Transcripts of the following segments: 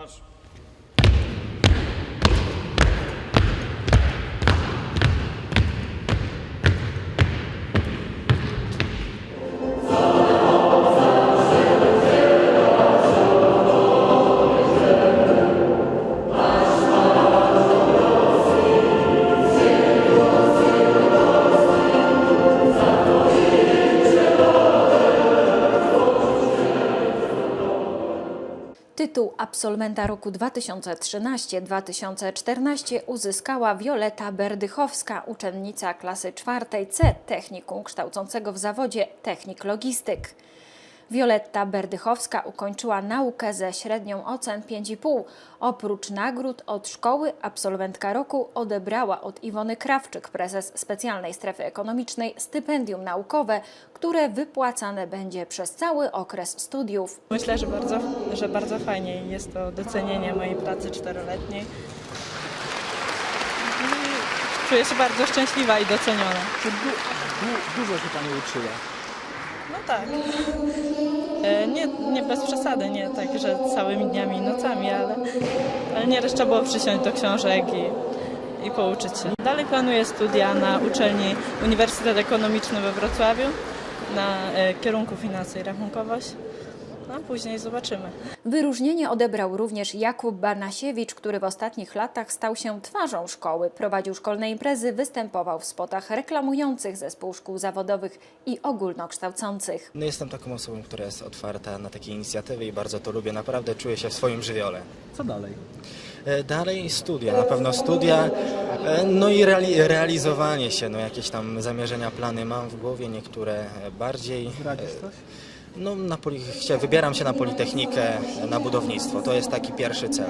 Marsz. Tytuł absolwenta roku 2013-2014 uzyskała Wioleta Berdychowska, uczennica klasy czwartej C Technikum kształcącego w zawodzie technik logistyk. Wioletta Berdychowska ukończyła naukę ze średnią ocen 5,5. Oprócz nagród od szkoły absolwentka roku odebrała od Iwony Krawczyk, prezes specjalnej strefy ekonomicznej, stypendium naukowe, które wypłacane będzie przez cały okres studiów. Myślę, że bardzo, że bardzo fajnie jest to docenienie mojej pracy czteroletniej. Czuję się bardzo szczęśliwa i doceniona. Du, du, dużo się Pani uczyła? No tak. E, Nie, nie bez przesady, nie tak, że całymi dniami i nocami, ale, ale nieraz trzeba było przysiąść do książek i, i pouczyć się. Dalej planuję studia na uczelni Uniwersytet Ekonomiczny we Wrocławiu na e, kierunku finanse i rachunkowość. No a później zobaczymy. Wyróżnienie odebrał również Jakub Barnasiewicz, który w ostatnich latach stał się twarzą szkoły. Prowadził szkolne imprezy, występował w spotach reklamujących zespół szkół zawodowych i ogólnokształcących. No jestem taką osobą, która jest otwarta na takie inicjatywy i bardzo to lubię. Naprawdę czuję się w swoim żywiole. Co dalej? E, Dalej studia, na pewno studia, e, no i reali realizowanie się, no jakieś tam zamierzenia, plany mam w głowie, niektóre e, bardziej. Zdradzisz coś? No, na poli, wybieram się na Politechnikę, na budownictwo. To jest taki pierwszy cel.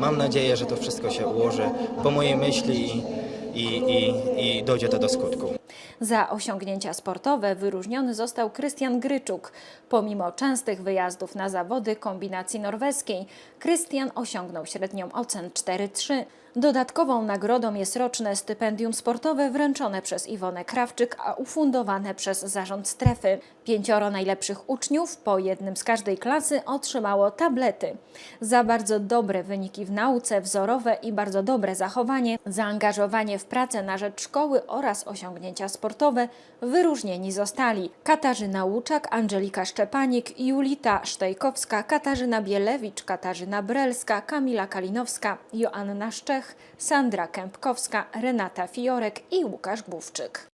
Mam nadzieję, że to wszystko się ułoży po mojej myśli i, i, i, i dojdzie to do skutku. Za osiągnięcia sportowe wyróżniony został Krystian Gryczuk. Pomimo częstych wyjazdów na zawody kombinacji norweskiej, Krystian osiągnął średnią ocen 4,3. Dodatkową nagrodą jest roczne stypendium sportowe wręczone przez Iwonę Krawczyk, a ufundowane przez zarząd strefy. Pięcioro najlepszych uczniów, po jednym z każdej klasy, otrzymało tablety. Za bardzo dobre wyniki w nauce, wzorowe i bardzo dobre zachowanie, zaangażowanie w pracę na rzecz szkoły oraz osiągnięcia sportowe wyróżnieni zostali Katarzyna Łuczak, Angelika Szczepanik, Julita Sztejkowska, Katarzyna Bielewicz, Katarzyna Brelska, Kamila Kalinowska, Joanna Szczech, Sandra Kępkowska, Renata Fiorek i Łukasz Główczyk.